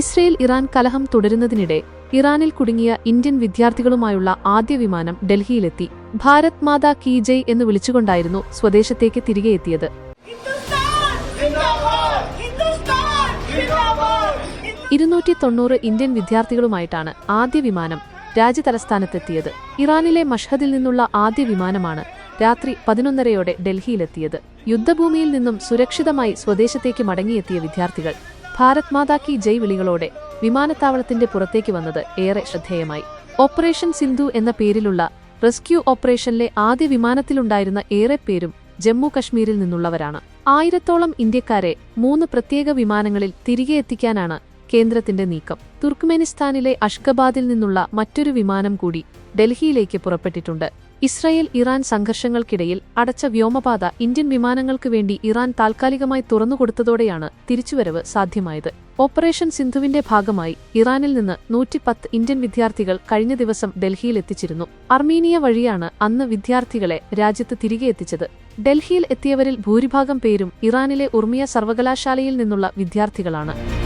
Israel Iran കലഹം തുടരുന്നതിനിടെ ഇറാനിൽ കുടുങ്ങിയ ഇന്ത്യൻ വിദ്യാർത്ഥികളുമായുള്ള ആദ്യ വിമാനം ഡൽഹിയിലെത്തി. ഭാരത് മാതാ കി ജയ് എന്ന് വിളിച്ചുകൊണ്ടായിരുന്നു സ്വദേശത്തേക്ക് തിരികെ എത്തിയത്. ഇരുന്നൂറ്റി തൊണ്ണൂറ് ഇന്ത്യൻ വിദ്യാർത്ഥികളുമായിട്ടാണ് ആദ്യ വിമാനം രാജ്യതലസ്ഥാനത്തെത്തിയത്. ഇറാനിലെ മഷ്ഹദിൽ നിന്നുള്ള ആദ്യ വിമാനമാണ് രാത്രി പതിനൊന്നരയോടെ ഡൽഹിയിലെത്തിയത്. യുദ്ധഭൂമിയിൽ നിന്നും സുരക്ഷിതമായി സ്വദേശത്തേക്ക് മടങ്ങിയെത്തിയ വിദ്യാർത്ഥികൾ. ഭാരത് മാതാ കി ജയ് വിളികളോടെ വിമാനത്താവളത്തിന്റെ പുറത്തേക്ക് വന്നത് ഏറെ ശ്രദ്ധേയമായി. ഓപ്പറേഷൻ സിന്ധു എന്ന പേരിലുള്ള റെസ്ക്യൂ ഓപ്പറേഷനിലെ ആദ്യ വിമാനത്തിലുണ്ടായിരുന്ന ഏറെ പേരും ജമ്മു കശ്മീരിൽ നിന്നുള്ളവരാണ്. ആയിരത്തോളം ഇന്ത്യക്കാരെ മൂന്ന് പ്രത്യേക വിമാനങ്ങളിൽ തിരികെ എത്തിക്കാനാണ് കേന്ദ്രത്തിന്റെ നീക്കം. തുർക്ക്മെനിസ്ഥാനിലെ അഷ്കബാദിൽ നിന്നുള്ള മറ്റൊരു വിമാനം കൂടി ഡൽഹിയിലേക്ക് പുറപ്പെട്ടിട്ടുണ്ട്. ഇസ്രായേൽ ഇറാൻ സംഘർഷങ്ങൾക്കിടയിൽ അടച്ച വ്യോമപാത ഇന്ത്യൻ വിമാനങ്ങൾക്ക് വേണ്ടി ഇറാൻ താൽക്കാലികമായി തുറന്നുകൊടുത്തതോടെയാണ് തിരിച്ചുവരവ് സാധ്യമായത്. ഓപ്പറേഷൻ സിന്ധുവിന്റെ ഭാഗമായി ഇറാനിൽ നിന്ന് നൂറ്റിപ്പത്ത് ഇന്ത്യൻ വിദ്യാർത്ഥികൾ കഴിഞ്ഞ ദിവസം ഡൽഹിയിൽ എത്തിച്ചിരുന്നു അർമീനിയ വഴിയാണ് അന്ന് വിദ്യാർത്ഥികളെ രാജ്യത്ത് തിരികെ എത്തിച്ചത്. ഡൽഹിയിൽ എത്തിയവരിൽ ഭൂരിഭാഗം പേരും ഇറാനിലെ ഉർമിയ സർവകലാശാലയിൽ നിന്നുള്ള വിദ്യാർത്ഥികളാണ്.